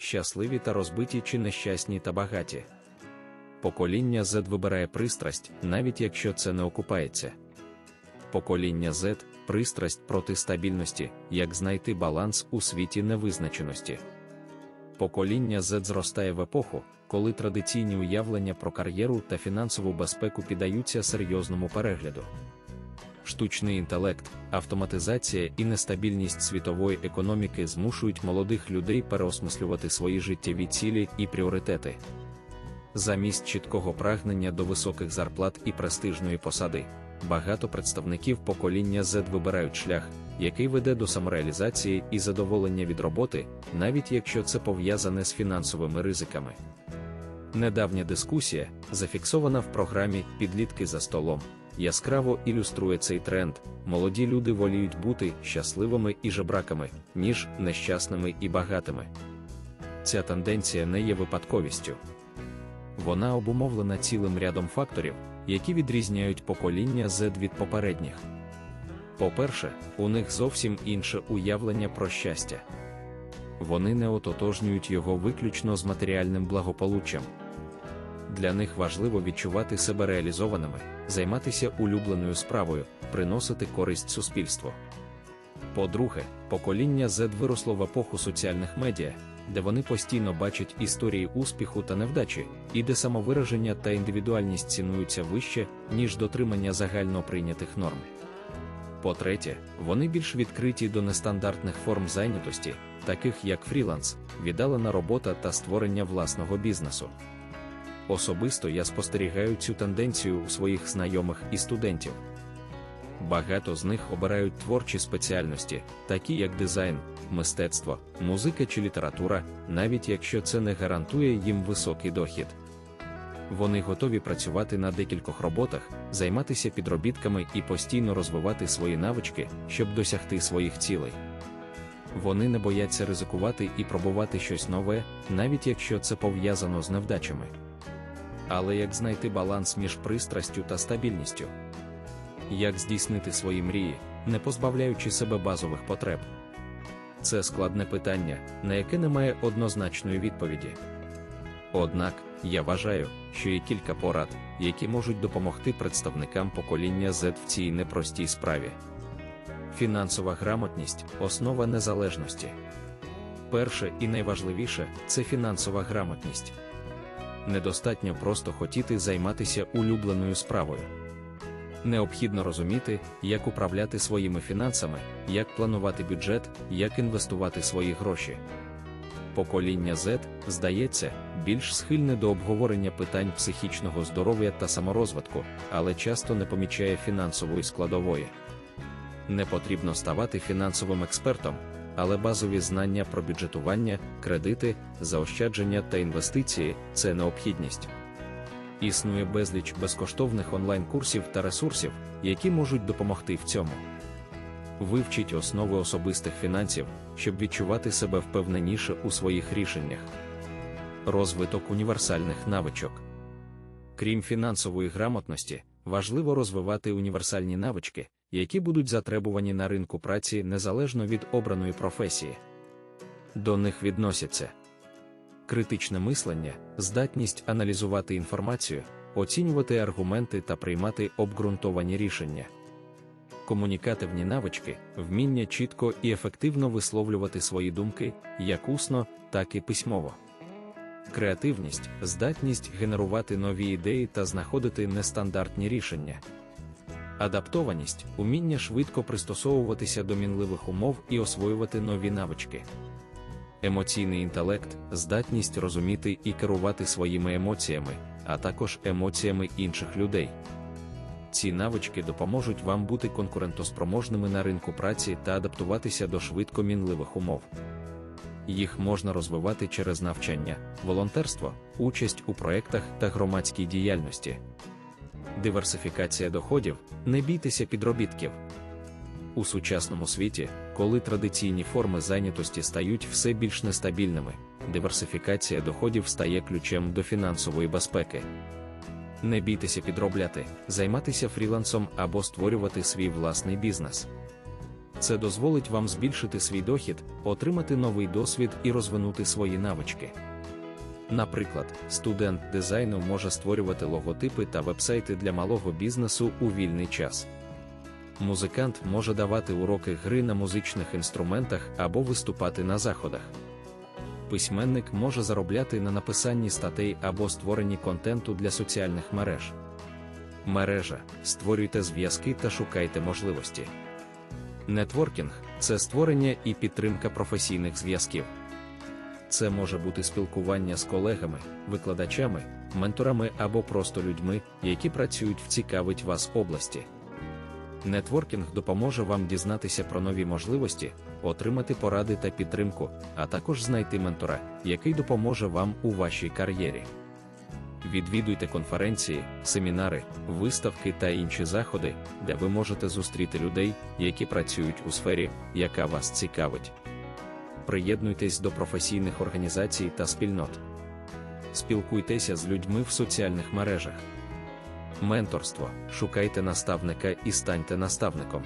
щасливі та розбиті чи нещасні та багаті. Покоління Z вибирає пристрасть, навіть якщо це не окупається. Покоління Z пристрасть проти стабільності, як знайти баланс у світі невизначеності. Покоління Z зростає в епоху, коли традиційні уявлення про кар'єру та фінансову безпеку піддаються серйозному перегляду. Штучний інтелект, автоматизація і нестабільність світової економіки змушують молодих людей переосмислювати свої життєві цілі і пріоритети. Замість чіткого прагнення до високих зарплат і престижної посади, багато представників покоління Z вибирають шлях, який веде до самореалізації і задоволення від роботи, навіть якщо це пов'язане з фінансовими ризиками. Недавня дискусія, зафіксована в програмі Підлітки за столом, яскраво ілюструє цей тренд. Молоді люди воліють бути щасливими і жебраками, ніж нещасними і багатими. Ця тенденція не є випадковістю. Вона обумовлена цілим рядом факторів, які відрізняють покоління Z від попередніх. По-перше, у них зовсім інше уявлення про щастя. Вони не ототожнюють його виключно з матеріальним благополуччям. Для них важливо відчувати себе реалізованими, займатися улюбленою справою, приносити користь суспільству. По-друге, покоління Z виросло в епоху соціальних медіа, де вони постійно бачать історії успіху та невдачі, і де самовираження та індивідуальність цінуються вище, ніж дотримання загально прийнятих норм. По-третє, вони більш відкриті до нестандартних форм зайнятості, таких як фріланс, віддалена робота та створення власного бізнесу. Особисто я спостерігаю цю тенденцію у своїх знайомих і студентів. Багато з них обирають творчі спеціальності, такі як дизайн, мистецтво, музика чи література, навіть якщо це не гарантує їм високий дохід. Вони готові працювати на декількох роботах, займатися підробітками і постійно розвивати свої навички, щоб досягти своїх цілей. Вони не бояться ризикувати і пробувати щось нове, навіть якщо це пов'язано з невдачами. Але як знайти баланс між пристрастю та стабільністю? Як здійснити свої мрії, не позбавляючи себе базових потреб? Це складне питання, на яке немає однозначної відповіді. Однак, я вважаю, що є кілька порад, які можуть допомогти представникам покоління Z в цій непростій справі. Фінансова грамотність основа незалежності. Перше і найважливіше це фінансова грамотність. Недостатньо просто хотіти займатися улюбленою справою. Необхідно розуміти, як управляти своїми фінансами, як планувати бюджет, як інвестувати свої гроші. Покоління Z, здається, більш схильне до обговорення питань психічного здоров'я та саморозвитку, але часто не помічає фінансової складової. Не потрібно ставати фінансовим експертом, але базові знання про бюджетування, кредити, заощадження та інвестиції це необхідність. Існує безліч безкоштовних онлайн-курсів та ресурсів, які можуть допомогти в цьому. Вивчіть основи особистих фінансів, щоб відчувати себе впевненіше у своїх рішеннях. Розвиток універсальних навичок. Крім фінансової грамотності, важливо розвивати універсальні навички, які будуть затребувані на ринку праці незалежно від обраної професії. До них відносяться критичне мислення, здатність аналізувати інформацію, оцінювати аргументи та приймати обґрунтовані рішення. Комунікативні навички, вміння чітко і ефективно висловлювати свої думки, як усно, так і письмово. Креативність, здатність генерувати нові ідеї та знаходити нестандартні рішення. Адаптованість уміння швидко пристосовуватися до мінливих умов і освоювати нові навички. Емоційний інтелект, здатність розуміти і керувати своїми емоціями, а також емоціями інших людей. Ці навички допоможуть вам бути конкурентоспроможними на ринку праці та адаптуватися до швидко мінливих умов. Їх можна розвивати через навчання, волонтерство, участь у проєктах та громадській діяльності. Диверсифікація доходів, не бійтеся підробітків. У сучасному світі, коли традиційні форми зайнятості стають все більш нестабільними, диверсифікація доходів стає ключем до фінансової безпеки. Не бійтеся підробляти, займатися фрілансом або створювати свій власний бізнес. Це дозволить вам збільшити свій дохід, отримати новий досвід і розвинути свої навички. Наприклад, студент дизайну може створювати логотипи та вебсайти для малого бізнесу у вільний час. Музикант може давати уроки гри на музичних інструментах або виступати на заходах. Письменник може заробляти на написанні статей або створенні контенту для соціальних мереж. Мережа створюйте зв'язки та шукайте можливості. Нетворкінг це створення і підтримка професійних зв'язків. Це може бути спілкування з колегами, викладачами, менторами або просто людьми, які працюють в цікавить вас області. Нетворкінг допоможе вам дізнатися про нові можливості, отримати поради та підтримку, а також знайти ментора, який допоможе вам у вашій кар'єрі. Відвідуйте конференції, семінари, виставки та інші заходи, де ви можете зустріти людей, які працюють у сфері, яка вас цікавить. Приєднуйтесь до професійних організацій та спільнот. Спілкуйтеся з людьми в соціальних мережах. Менторство. Шукайте наставника і станьте наставником.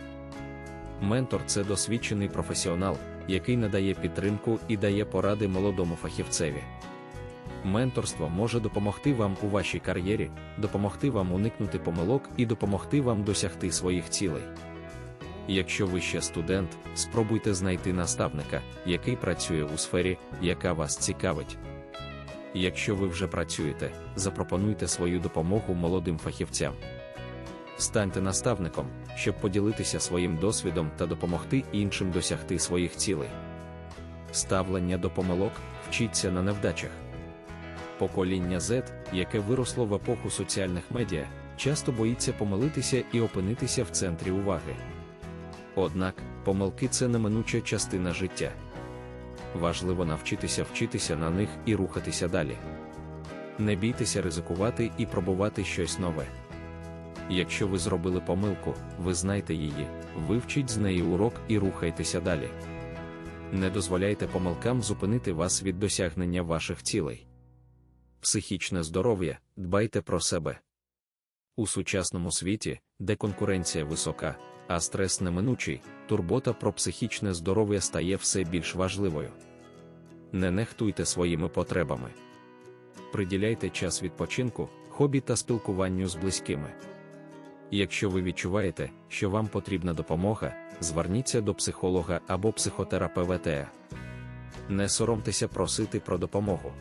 Ментор це досвідчений професіонал, який надає підтримку і дає поради молодому фахівцеві. Менторство може допомогти вам у вашій кар'єрі, допомогти вам уникнути помилок і допомогти вам досягти своїх цілей. Якщо ви ще студент, спробуйте знайти наставника, який працює у сфері, яка вас цікавить. Якщо ви вже працюєте, запропонуйте свою допомогу молодим фахівцям. Станьте наставником, щоб поділитися своїм досвідом та допомогти іншим досягти своїх цілей. Ставлення до помилок вчіться на невдачах. Покоління Z, яке виросло в епоху соціальних медіа, часто боїться помилитися і опинитися в центрі уваги. Однак, помилки це неминуча частина життя. Важливо навчитися вчитися на них і рухатися далі. Не бійтеся ризикувати і пробувати щось нове. Якщо ви зробили помилку, ви знайте її, вивчіть з неї урок і рухайтеся далі. Не дозволяйте помилкам зупинити вас від досягнення ваших цілей. Психічне здоров'я, дбайте про себе. У сучасному світі, де конкуренція висока, а стрес неминучий, турбота про психічне здоров'я стає все більш важливою. Не нехтуйте своїми потребами. Приділяйте час відпочинку, хобі та спілкуванню з близькими. Якщо ви відчуваєте, що вам потрібна допомога, зверніться до психолога або психотерапевта. Не соромтеся просити про допомогу.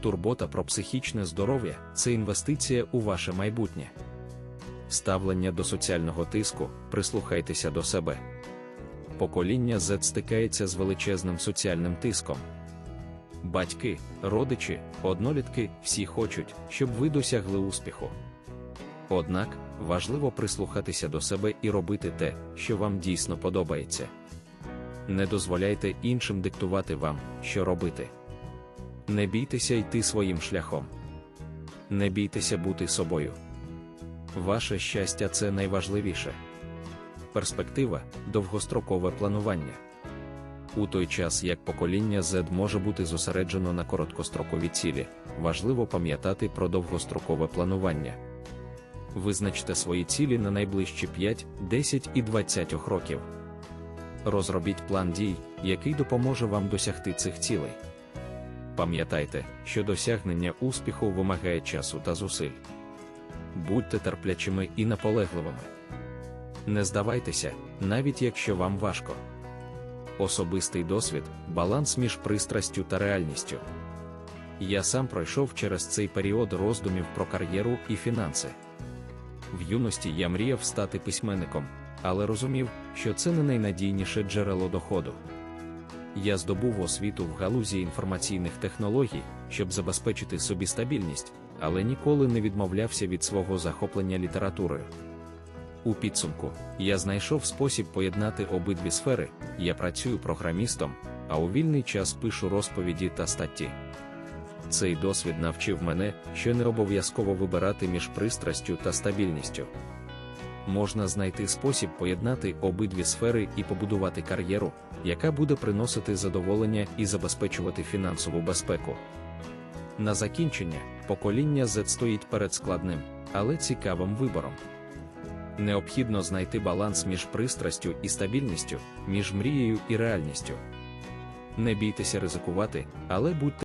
Турбота про психічне здоров'я це інвестиція у ваше майбутнє. Ставлення до соціального тиску, прислухайтеся до себе. Покоління Z стикається з величезним соціальним тиском. Батьки, родичі, однолітки всі хочуть, щоб ви досягли успіху. Однак важливо прислухатися до себе і робити те, що вам дійсно подобається. Не дозволяйте іншим диктувати вам, що робити. Не бійтеся йти своїм шляхом. Не бійтеся бути собою. Ваше щастя це найважливіше. Перспектива довгострокове планування. У той час як покоління Z може бути зосереджено на короткострокові цілі, важливо пам'ятати про довгострокове планування. Визначте свої цілі на найближчі 5, 10 і 20 років. Розробіть план дій, який допоможе вам досягти цих цілей. Пам'ятайте, що досягнення успіху вимагає часу та зусиль. Будьте терплячими і наполегливими. Не здавайтеся, навіть якщо вам важко. Особистий досвід баланс між пристрастю та реальністю. Я сам пройшов через цей період роздумів про кар'єру і фінанси. В юності я мріяв стати письменником, але розумів, що це не найнадійніше джерело доходу. Я здобув освіту в галузі інформаційних технологій, щоб забезпечити собі стабільність, але ніколи не відмовлявся від свого захоплення літературою. У підсумку, я знайшов спосіб поєднати обидві сфери, я працюю програмістом, а у вільний час пишу розповіді та статті. Цей досвід навчив мене, що не обов'язково вибирати між пристрастю та стабільністю. Можна знайти спосіб поєднати обидві сфери і побудувати кар'єру, яка буде приносити задоволення і забезпечувати фінансову безпеку. На закінчення, покоління Z стоїть перед складним, але цікавим вибором. Необхідно знайти баланс між пристрастю і стабільністю, між мрією і реальністю. Не бійтеся ризикувати, але будьте